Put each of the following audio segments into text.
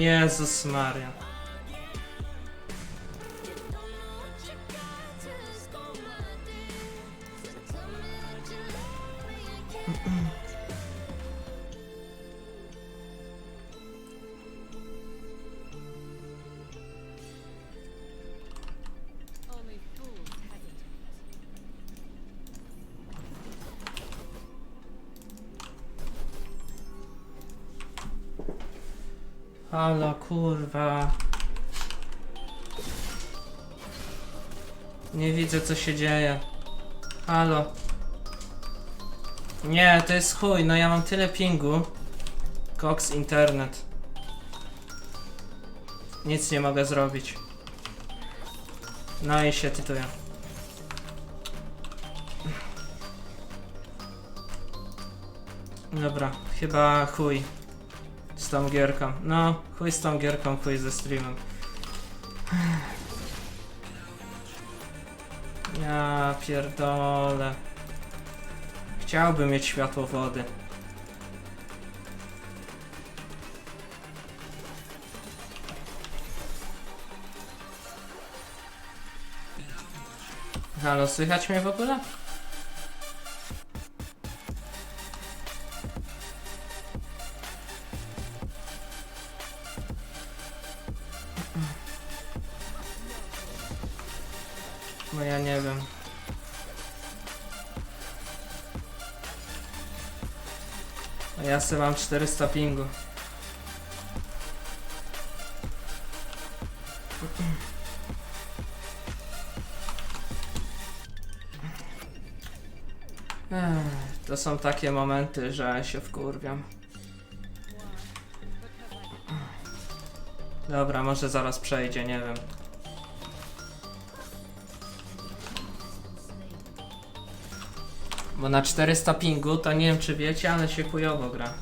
Jezus Maria. Halo, kurwa. Nie widzę co się dzieje. Halo. Nie, to jest chuj, no ja mam tyle pingu. Cox internet. Nic nie mogę zrobić. No i się tytuję. Dobra, chyba chuj z tą gierką. No, chuj z tą gierką, chuj ze streamem. Ja pierdolę. Chciałbym mieć światło wody. Halo, słychać mnie w ogóle? Bo ja nie wiem. A ja sobie mam 400 pingu. To są takie momenty, że się wkurwiam. Dobra, może zaraz przejdzie, nie wiem. Bo na 400 pingu to nie wiem czy wiecie, ale się chujowo gra.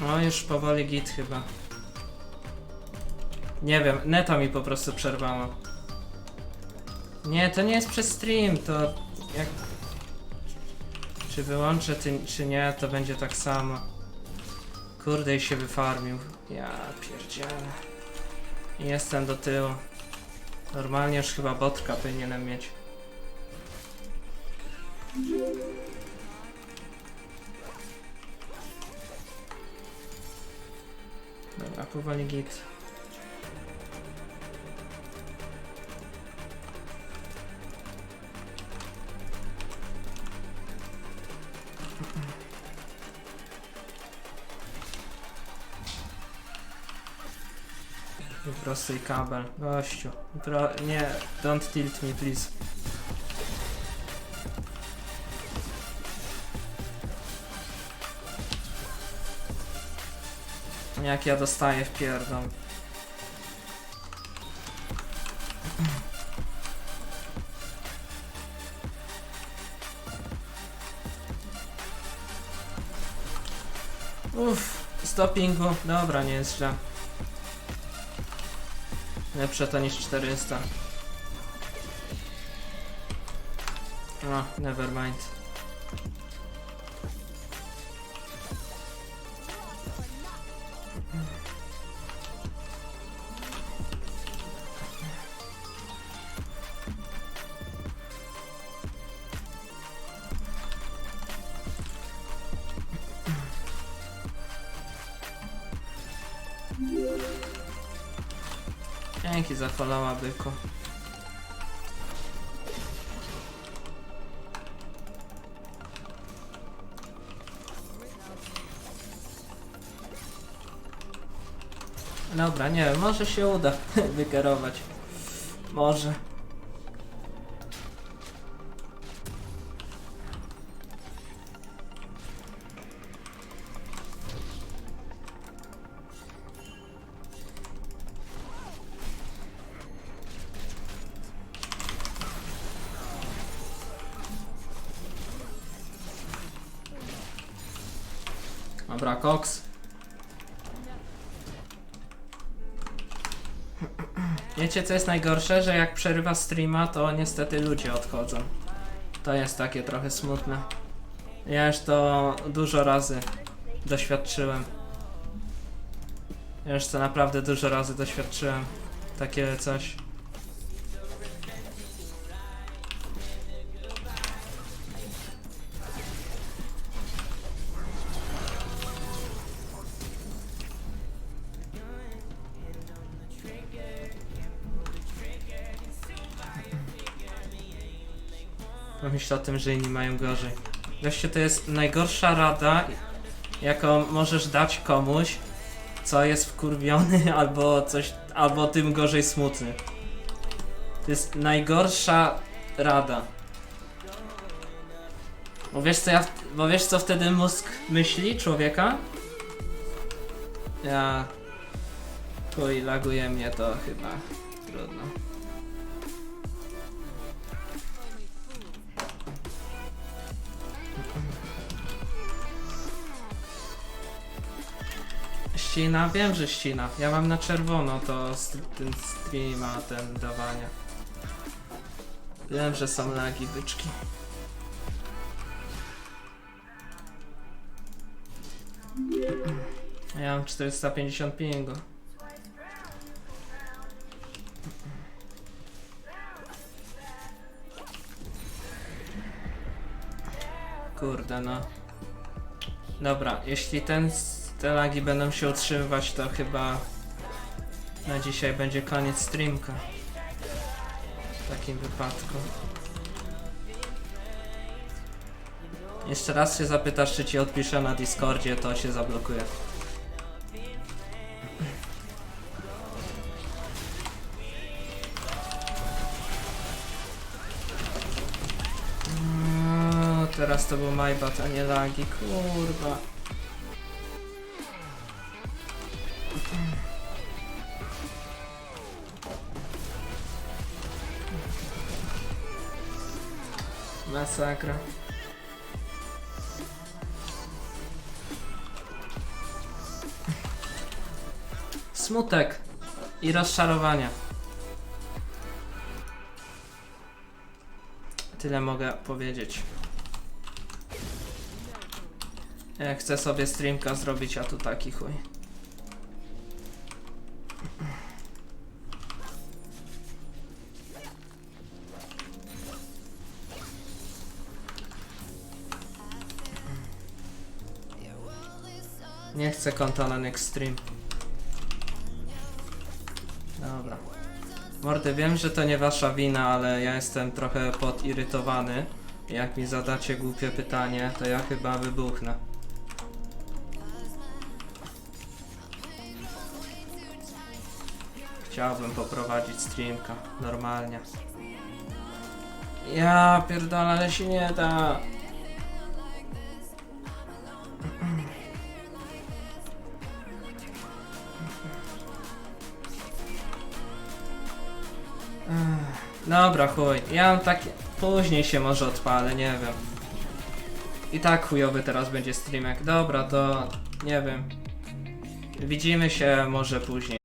No już powoli git chyba. Nie wiem, neto mi po prostu przerwało. Nie, to nie jest przez stream, to jak... Czy wyłączę, ty, czy nie, to będzie tak samo. Kurde i się wyfarmił. Ja pierdzielę. Jestem do tyłu. Normalnie już chyba botka powinienem mieć. Dobra, powoli git. Wyprostuj kabel. Gościu. Pro... Nie, don't tilt me please. Jak ja dostaję w pierdol. Uff, stoppingu. Dobra, nie jest źle. Lepsze to niż 400. O, never mind. Dzięki za followa, byku. Dobra, nie wiem, może się uda wykierować. Może. Dobra, Cox. Wiecie co jest najgorsze? Że jak przerywa streama, to niestety ludzie odchodzą. To jest takie trochę smutne. Ja już to dużo razy doświadczyłem. Ja już to naprawdę dużo razy doświadczyłem. Takie coś. Myślę o tym, że inni mają gorzej. Wreszcie to jest najgorsza rada, jaką możesz dać komuś, co jest wkurwiony albo coś, albo tym gorzej smutny. To jest najgorsza rada. Bo wiesz co ja, bo wiesz co wtedy mózg myśli człowieka? Ja... Chuj, laguje mnie to chyba. Trudno. Ścina? Wiem, że ścina. Ja mam na czerwono to st- ten streama, ten dawania. Wiem, że są lagi, byczki. Ja mam 450 pingu. Kurde no. Dobra, jeśli ten, te lagi będą się utrzymywać, to chyba na dzisiaj będzie koniec streamka. W takim wypadku. Jeszcze raz się zapytasz, czy ci odpiszę na Discordzie, to się zablokuje. No, teraz to był MyBat, a nie lagi, kurwa. Masakra. Smutek i rozczarowania. Tyle mogę powiedzieć. Ja chcę sobie streamka zrobić, a tu taki chuj. Nie chcę konta na Stream. Dobra. Mordy, wiem, że to nie wasza wina, ale ja jestem trochę podirytowany. Jak mi zadacie głupie pytanie, to ja chyba wybuchnę. Chciałbym poprowadzić streamka normalnie. Ja pierdolę, ale się nie da. Dobra, chuj. Ja mam takie... Później się może odpalę, nie wiem. I tak chujowy teraz będzie streamek. Dobra, to... Nie wiem. Widzimy się może później.